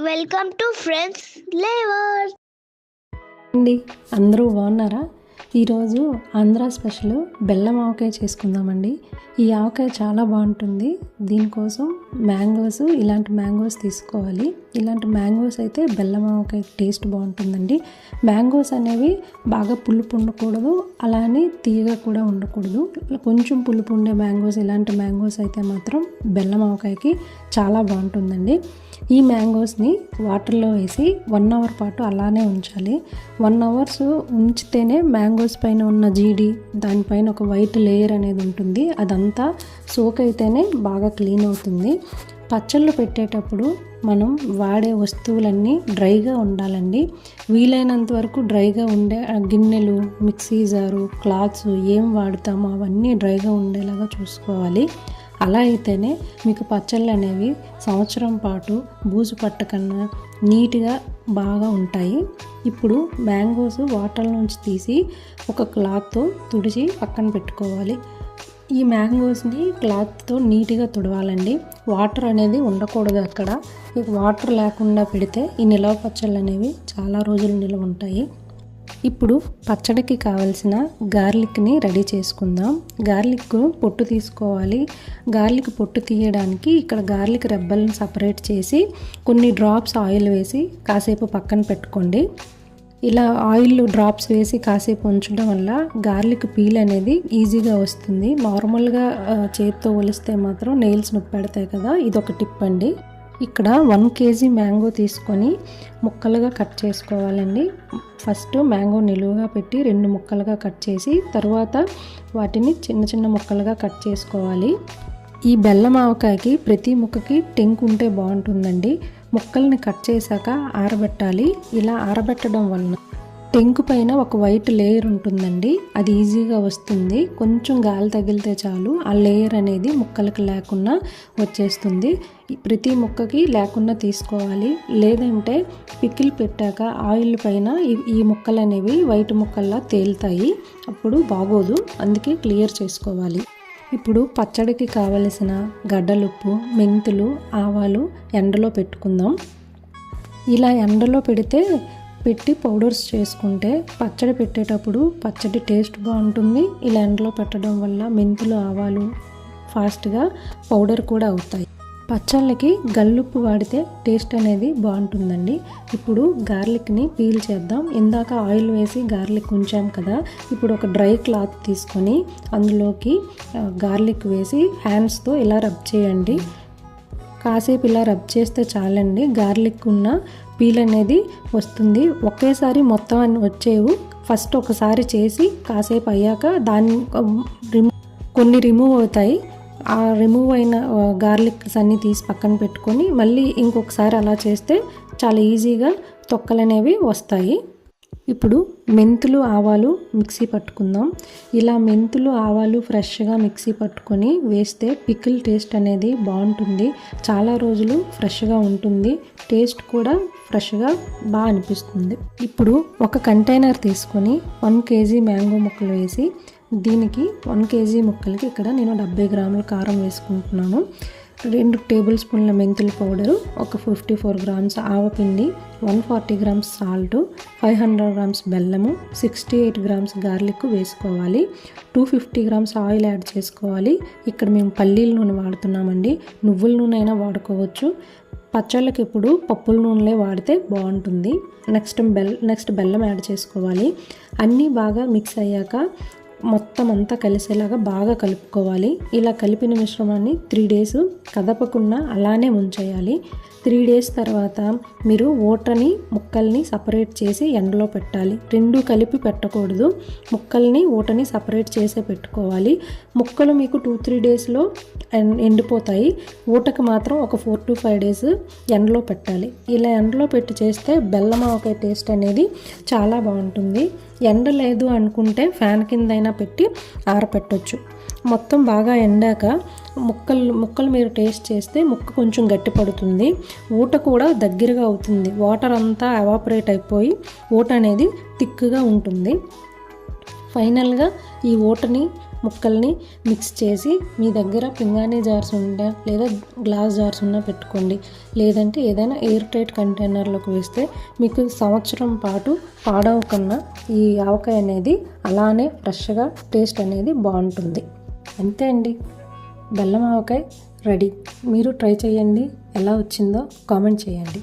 Welcome to friends flavour అండి అందరూ బాగున్నారా? ఈరోజు ఆంధ్ర స్పెషల్ బెల్లం ఆవకాయ చేసుకుందామండి. ఈ ఆవకాయ చాలా బాగుంటుంది. దీనికోసం మ్యాంగోస్ ఇలాంటి మ్యాంగోస్ తీసుకోవాలి. ఇలాంటి మ్యాంగోస్ అయితే బెల్లం ఆవకాయ టేస్ట్ బాగుంటుందండి. మ్యాంగోస్ అనేవి బాగా పులుపు ఉండకూడదు అలానే తీయగా కూడా ఉండకూడదు. కొంచెం పులుపు ఉండే మ్యాంగోస్ ఇలాంటి మ్యాంగోస్ అయితే మాత్రం బెల్లం ఆవకాయకి చాలా బాగుంటుందండి. ఈ మ్యాంగోస్ని వాటర్లో వేసి వన్ అవర్ పాటు అలానే ఉంచాలి. వన్ అవర్స్ ఉంచితేనే మ్యాంగోస్ పైన ఉన్న జీడి దానిపైన ఒక వైట్ లేయర్ అనేది ఉంటుంది. అదంతా సోక్ అయితేనే బాగా క్లీన్ అవుతుంది. పచ్చళ్ళు పెట్టేటప్పుడు మనం వాడే వస్తువులన్నీ డ్రైగా ఉండాలండి. వీలైనంత వరకు డ్రైగా ఉండే గిన్నెలు మిక్సీ జారు క్లాత్స్ ఏం వాడతామో అవన్నీ డ్రైగా ఉండేలాగా చూసుకోవాలి. అలా అయితేనే మీకు పచ్చళ్ళు అనేవి సంవత్సరం పాటు బూజు పట్టకన్నా నీట్గా బాగా ఉంటాయి. ఇప్పుడు మ్యాంగోస్ వాటర్ నుంచి తీసి ఒక క్లాత్తో తుడిచి పక్కన పెట్టుకోవాలి. ఈ మ్యాంగోస్ని క్లాత్తో నీట్గా తుడవాలండి. వాటర్ అనేది ఉండకూడదు అక్కడ. ఇక వాటర్ లేకుండా పెడితే ఈ నిలవ పచ్చళ్ళు అనేవి చాలా రోజులు నిలవ ఉంటాయి. ఇప్పుడు పచ్చడికి కావలసిన గార్లిక్ని రెడీ చేసుకుందాం. గార్లిక్ పొట్టు తీసుకోవాలి. గార్లిక్ పొట్టు తీయడానికి ఇక్కడ గార్లిక్ రెబ్బల్ని సపరేట్ చేసి కొన్ని డ్రాప్స్ ఆయిల్ వేసి కాసేపు పక్కన పెట్టుకోండి. ఇలా ఆయిల్ డ్రాప్స్ వేసి కాసేపు ఉంచడం వల్ల గార్లిక్ పీల్ అనేది ఈజీగా వస్తుంది. నార్మల్గా చేతితో ఒలిస్తే మాత్రం నెయిల్స్ నొప్పి పెడతాయి కదా ఇది ఒక టిప్ అండి. ఇక్కడ వన్ కేజీ మ్యాంగో తీసుకొని ముక్కలుగా కట్ చేసుకోవాలండి. ఫస్ట్ మ్యాంగో నిలువుగా పెట్టి రెండు ముక్కలుగా కట్ చేసి తర్వాత వాటిని చిన్న చిన్న ముక్కలుగా కట్ చేసుకోవాలి. ఈ బెల్లం ఆవకాయకి ప్రతి ముక్కకి టెంక్ ఉంటే బాగుంటుందండి. ముక్కల్ని కట్ చేశాక ఆరబెట్టాలి. ఇలా ఆరబెట్టడం వలన టెంకు పైన ఒక వైట్ లేయర్ ఉంటుందండి. అది ఈజీగా వస్తుంది. కొంచెం గాలి తగిలితే చాలు. ఆ లేయర్ అనేది ముక్కలకు లేకుండా వచ్చేస్తుంది. ప్రతి ముక్కకి లేకుండా తీసుకోవాలి. లేదంటే పికిల్ పెట్టాక ఆయిల్ పైన ఈ ముక్కలు అనేవి వైట్ ముక్కల్లా తేలుతాయి. అప్పుడు బాగోదు. అందుకే క్లియర్ చేసుకోవాలి. ఇప్పుడు పచ్చడికి కావలసిన గడ్డలుప్పు మెంతులు ఆవాలు ఎండలో పెట్టుకుందాం. ఇలా ఎండలో పెడితే పెట్టి పౌడర్స్ చేసుకుంటే పచ్చడి పెట్టేటప్పుడు పచ్చడి టేస్ట్ బాగుంటుంది. ఇలా ఎండలో పెట్టడం వల్ల మెంతులు ఆవాలు ఫాస్ట్గా పౌడర్ కూడా అవుతాయి. పచ్చళ్ళకి గల్లుప్పు వాడితే టేస్ట్ అనేది బాగుంటుందండి. ఇప్పుడు గార్లిక్ని పీల్ చేద్దాం. ఇందాక ఆయిల్ వేసి గార్లిక్ ఉంచాం కదా ఇప్పుడు ఒక డ్రై క్లాత్ తీసుకొని అందులోకి గార్లిక్ వేసి హ్యాండ్స్తో ఇలా రబ్ చేయండి. కాసేపు ఇలా రబ్ చేస్తే చాలండి. గార్లిక్ ఉన్న పీల్ అనేది వస్తుంది. ఒకేసారి మొత్తం అన్ని వచ్చేవు. ఫస్ట్ ఒకసారి చేసి కాసేపు అయ్యాక దాన్ని రిమూ కొన్ని రిమూవ్ అవుతాయి. ఆ రిమూవ్ అయిన గార్లిక్స్ అన్ని తీసి పక్కన పెట్టుకొని మళ్ళీ ఇంకొకసారి అలా చేస్తే చాలా ఈజీగా తొక్కలు అనేవి వస్తాయి. ఇప్పుడు మెంతులు ఆవాలు మిక్సీ పట్టుకుందాం. ఇలా మెంతులు ఆవాలు ఫ్రెష్గా మిక్సీ పట్టుకొని వేస్తే పికిల్ టేస్ట్ అనేది బాగుంటుంది. చాలా రోజులు ఫ్రెష్గా ఉంటుంది. టేస్ట్ కూడా ఫ్రెష్గా బాగా అనిపిస్తుంది. ఇప్పుడు ఒక కంటైనర్ తీసుకొని వన్ కేజీ మ్యాంగో ముక్కలు వేసి దీనికి వన్ కేజీ ముక్కలకి ఇక్కడ నేను డెబ్బై గ్రాముల కారం వేసుకుంటున్నాను. రెండు టేబుల్ స్పూన్ల మెంతుల పౌడరు ఒక ఫిఫ్టీ ఫోర్ గ్రామ్స్ ఆవపిండి one forty grams salt five hundred grams బెల్లము సిక్స్టీ ఎయిట్ గ్రామ్స్ గార్లిక్ వేసుకోవాలి. Two fifty grams oil add చేసుకోవాలి. ఇక్కడ మేము పల్లీల నూనె వాడుతున్నామండి. నువ్వుల నూనె అయినా వాడుకోవచ్చు. పచ్చళ్ళకి ఎప్పుడు పప్పుల నూనెలే వాడితే బాగుంటుంది. నెక్స్ట్ బెల్ నెక్స్ట్ బెల్లం యాడ్ చేసుకోవాలి. అన్నీ బాగా మిక్స్ అయ్యాక మొత్తం అంతా కలిసేలాగా బాగా కలుపుకోవాలి. ఇలా కలిపిన మిశ్రమాన్ని త్రీ డేస్ కదపకుండా అలానే ఉంచేయాలి త్రీ డేస్ తర్వాత మీరు ఓటని ముక్కల్ని సపరేట్ చేసి ఎండలో పెట్టాలి. రెండు కలిపి పెట్టకూడదు. ముక్కల్ని ఓటని సపరేట్ చేసే పెట్టుకోవాలి. ముక్కలు మీకు టూ త్రీ డేస్లో ఎండిపోతాయి. ఊటకు మాత్రం ఒక ఫోర్ టు ఫైవ్ డేస్ ఎండలో పెట్టాలి. ఇలా ఎండలో పెట్టి చేస్తే బెల్లం ఆవకాయ టేస్ట్ అనేది చాలా బాగుంటుంది. ఎండ లేదు అనుకుంటే ఫ్యాన్ కిందైనా పెట్టి ఆరపెట్టొచ్చు. మొత్తం బాగా ఎండాక ముక్కలు ముక్కలు మీరు టేస్ట్ చేస్తే ముక్క కొంచెం గట్టి పడుతుంది. ఊట కూడా దగ్గరగా అవుతుంది. వాటర్ అంతా ఎవాపరేట్ అయిపోయి ఊట అనేది థిక్గా ఉంటుంది. ఫైనల్గా ఈ ఊటని ముక్కల్ని మిక్స్ చేసి మీ దగ్గర పింగాణీ జార్స్ ఉందా లేదా గ్లాస్ జార్స్ ఉన్నా పెట్టుకోండి. లేదంటే ఏదైనా ఎయిర్ టైట్ కంటైనర్లోకి వేస్తే మీకు సంవత్సరం పాటు పాడవకుండా ఈ ఆవకాయ అనేది అలానే ఫ్రెష్గా టేస్ట్ అనేది బాగుంటుంది. అంతే అండి. బెల్లం ఆవకాయ రెడీ. మీరు ట్రై చేయండి. ఎలా వచ్చిందో కామెంట్ చేయండి.